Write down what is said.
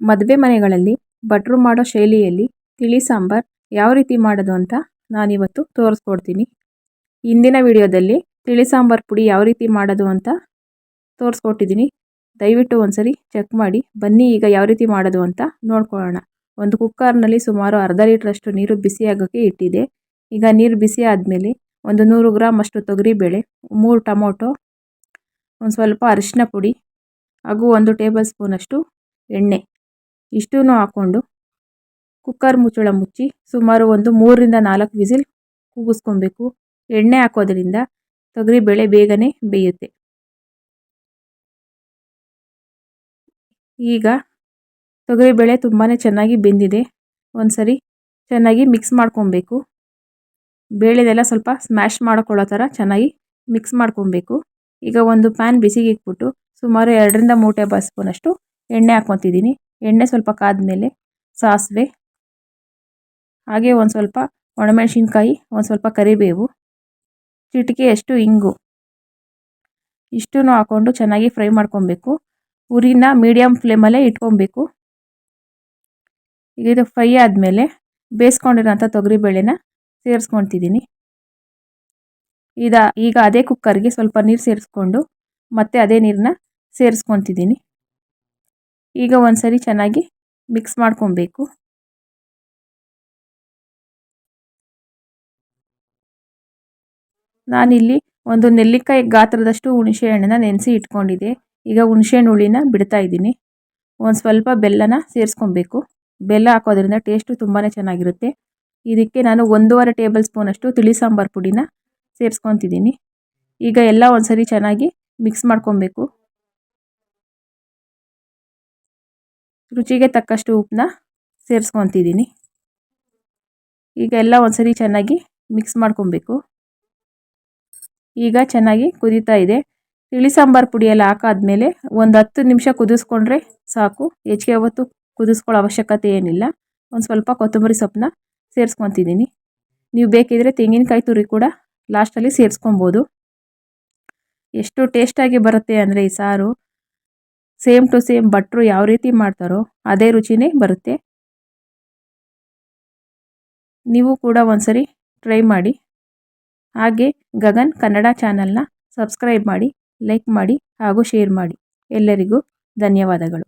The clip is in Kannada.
ಮದುವೆ ಮನೆಗಳಲ್ಲಿ, ಭಟ್ರು ಮಾಡೋ ಶೈಲಿಯಲ್ಲಿ ತಿಳಿ ಸಾಂಬಾರ್ ಯಾವ ರೀತಿ ಮಾಡೋದು ಅಂತ ನಾನಿವತ್ತು ತೋರಿಸ್ಕೊಡ್ತೀನಿ. ಇಂದಿನ ವಿಡಿಯೋದಲ್ಲಿ ತಿಳಿ ಸಾಂಬಾರ್ ಪುಡಿ ಯಾವ ರೀತಿ ಮಾಡೋದು ಅಂತ ತೋರಿಸ್ಕೊಟ್ಟಿದ್ದೀನಿ. ದಯವಿಟ್ಟು ಒಂದ್ಸರಿ ಚೆಕ್ ಮಾಡಿ, ಬನ್ನಿ ಈಗ ಯಾವ ರೀತಿ ಮಾಡೋದು ಅಂತ ನೋಡ್ಕೊಳ್ಳೋಣ. ಒಂದು ಕುಕ್ಕರ್ನಲ್ಲಿ ಸುಮಾರು ಅರ್ಧ ಲೀಟ್ರಷ್ಟು ನೀರು ಬಿಸಿ ಆಗೋಕ್ಕೆ ಇಟ್ಟಿದೆ. ಈಗ ನೀರು ಬಿಸಿ ಆದಮೇಲೆ ಒಂದು ನೂರು ಗ್ರಾಮ್ ಅಷ್ಟು ತೊಗರಿಬೇಳೆ ಮೂರು ಟೊಮೊಟೊ, ಒಂದು ಸ್ವಲ್ಪ ಅರಿಶಿನ ಪುಡಿ ಹಾಗೂ ಒಂದು ಟೇಬಲ್ ಸ್ಪೂನಷ್ಟು ಎಣ್ಣೆ. ಇಷ್ಟೂ ಹಾಕ್ಕೊಂಡು ಕುಕ್ಕರ್ ಮುಚ್ಚಳ ಮುಚ್ಚಿ ಸುಮಾರು ಒಂದು ಮೂರರಿಂದ ನಾಲ್ಕು ವಿಸಿಲ್ ಕೂಗಿಸ್ಕೊಬೇಕು. ಎಣ್ಣೆ ಹಾಕೋದ್ರಿಂದ ತೊಗರಿಬೇಳೆ ಬೇಗನೆ ಬೇಯುತ್ತೆ. ಈಗ ತೊಗರಿಬೇಳೆ ತುಂಬಾ ಚೆನ್ನಾಗಿ ಬೆಂದಿದೆ. ಒಂದು ಸರಿ ಚೆನ್ನಾಗಿ ಮಿಕ್ಸ್ ಮಾಡ್ಕೊಬೇಕು. ಬೇಳೆದೆಲ್ಲ ಸ್ವಲ್ಪ ಸ್ಮ್ಯಾಶ್ ಮಾಡ್ಕೊಳ್ಳೋ ಥರ ಚೆನ್ನಾಗಿ ಮಿಕ್ಸ್ ಮಾಡ್ಕೊಬೇಕು. ಈಗ ಒಂದು ಪ್ಯಾನ್ ಬಿಸಿಗೆ ಇಟ್ಬಿಟ್ಟು ಸುಮಾರು ಎರಡರಿಂದ ಮೂರು ಟೇಬಲ್ ಸ್ಪೂನಷ್ಟು ಎಣ್ಣೆ ಹಾಕ್ಕೊತಿದ್ದೀನಿ. ಎಣ್ಣೆ ಸ್ವಲ್ಪ ಕಾದ್ಮೇಲೆ ಸಾಸಿವೆ, ಹಾಗೆ ಒಂದು ಸ್ವಲ್ಪ ಒಣಮೆಣಸಿನ್ಕಾಯಿ, ಒಂದು ಸ್ವಲ್ಪ ಕರಿಬೇವು ಚಿಟಿಕೆಯಷ್ಟು ಇಂಗು. ಇಷ್ಟನ್ನು ಹಾಕ್ಕೊಂಡು ಚೆನ್ನಾಗಿ ಫ್ರೈ ಮಾಡ್ಕೊಬೇಕು. ಉರಿನ ಮೀಡಿಯಮ್ ಫ್ಲೇಮಲ್ಲೇ ಇಟ್ಕೊಬೇಕು. ಈಗ ಇದು ಫ್ರೈ ಆದಮೇಲೆ ಬೇಯಿಸ್ಕೊಂಡಿರೋಂಥ ತೊಗರಿಬೇಳೆನ ಸೇರಿಸ್ಕೊತಿದ್ದೀನಿ ಇದ ಈಗ ಅದೇ ಕುಕ್ಕರ್ಗೆ ಸ್ವಲ್ಪ ನೀರು ಸೇರಿಸ್ಕೊಂಡು ಮತ್ತೆ ಅದೇ ನೀರನ್ನ ಸೇರಿಸ್ಕೊತಿದ್ದೀನಿ ಈಗ ಒಂದ್ಸರಿ ಚೆನ್ನಾಗಿ ಮಿಕ್ಸ್ ಮಾಡ್ಕೊಬೇಕು. ನಾನಿಲ್ಲಿ ಒಂದು ನೆಲ್ಲಿಕಾಯಿ ಗಾತ್ರದಷ್ಟು ಹುಣಸೆ ಹಣ್ಣನ್ನ ನೆನೆಸಿ ಇಟ್ಕೊಂಡಿದ್ದೆ. ಈಗ ಹುಣಸೆ ಹಣ್ಣು ಹುಳಿನ ಬಿಡ್ತಾ ಇದ್ದೀನಿ. ಒಂದು ಸ್ವಲ್ಪ ಬೆಲ್ಲನ ಸೇರಿಸ್ಕೊಬೇಕು. ಬೆಲ್ಲ ಹಾಕೋದ್ರಿಂದ ಟೇಸ್ಟು ತುಂಬಾ ಚೆನ್ನಾಗಿರುತ್ತೆ. ಇದಕ್ಕೆ ನಾನು ಒಂದೂವರೆ ಟೇಬಲ್ ಸ್ಪೂನಷ್ಟು ತಿಳಿ ಸಾಂಬಾರು ಪುಡಿನ ಸೇರಿಸ್ಕೊತಿದ್ದೀನಿ. ಈಗ ಎಲ್ಲ ಒಂದ್ಸರಿ ಚೆನ್ನಾಗಿ ಮಿಕ್ಸ್ ಮಾಡ್ಕೊಬೇಕು. ರುಚಿಗೆ ತಕ್ಕಷ್ಟು ಉಪ್ಪನ್ನ ಸೇರಿಸ್ಕೊತಿದ್ದೀನಿ. ಈಗ ಎಲ್ಲ ಒಂದ್ಸರಿ ಚೆನ್ನಾಗಿ ಮಿಕ್ಸ್ ಮಾಡ್ಕೊಬೇಕು. ಈಗ ಚೆನ್ನಾಗಿ ಕುದೀತಾ ಇದೆ. ತಿಳಿ ಸಾಂಬಾರು ಪುಡಿ ಹಾಕಾದ್ಮೇಲೆ ಒಂದು ಹತ್ತು ನಿಮಿಷ ಕುದಿಸ್ಕೊಂಡ್ರೆ ಸಾಕು. ಹೆಚ್ಚಿಗೆ ಅವತ್ತು ಕುದಿಸ್ಕೊಳ್ಳೋ ಅವಶ್ಯಕತೆ ಏನಿಲ್ಲ. ಒಂದು ಸ್ವಲ್ಪ ಕೊತ್ತಂಬರಿ ಸೊಪ್ಪನ್ನ ಸೇರಿಸ್ಕೊತಿದ್ದೀನಿ. ನೀವು ಬೇಕಿದ್ರೆ ತೆಂಗಿನಕಾಯಿ ತುರಿ ಕೂಡ ಲಾಸ್ಟಲ್ಲಿ ಸೇರಿಸ್ಕೊಬೋದು. ಎಷ್ಟು ಟೇಸ್ಟಾಗಿ ಬರುತ್ತೆ ಅಂದರೆ ಈ ಸಾರು ಸೇಮ್ ಟು ಸೇಮ್ ಭಟ್ರು ಯಾವ ರೀತಿ ಮಾಡ್ತಾರೋ ಅದೇ ರುಚಿನೇ ಬರುತ್ತೆ. ನೀವು ಕೂಡ ಒಂದ್ಸರಿ ಟ್ರೈ ಮಾಡಿ. ಹಾಗೆ ಗಗನ್ ಕನ್ನಡ ಚಾನಲ್ನ ಸಬ್ಸ್ಕ್ರೈಬ್ ಮಾಡಿ, ಲೈಕ್ ಮಾಡಿ ಹಾಗೂ ಶೇರ್ ಮಾಡಿ. ಎಲ್ಲರಿಗೂ ಧನ್ಯವಾದಗಳು.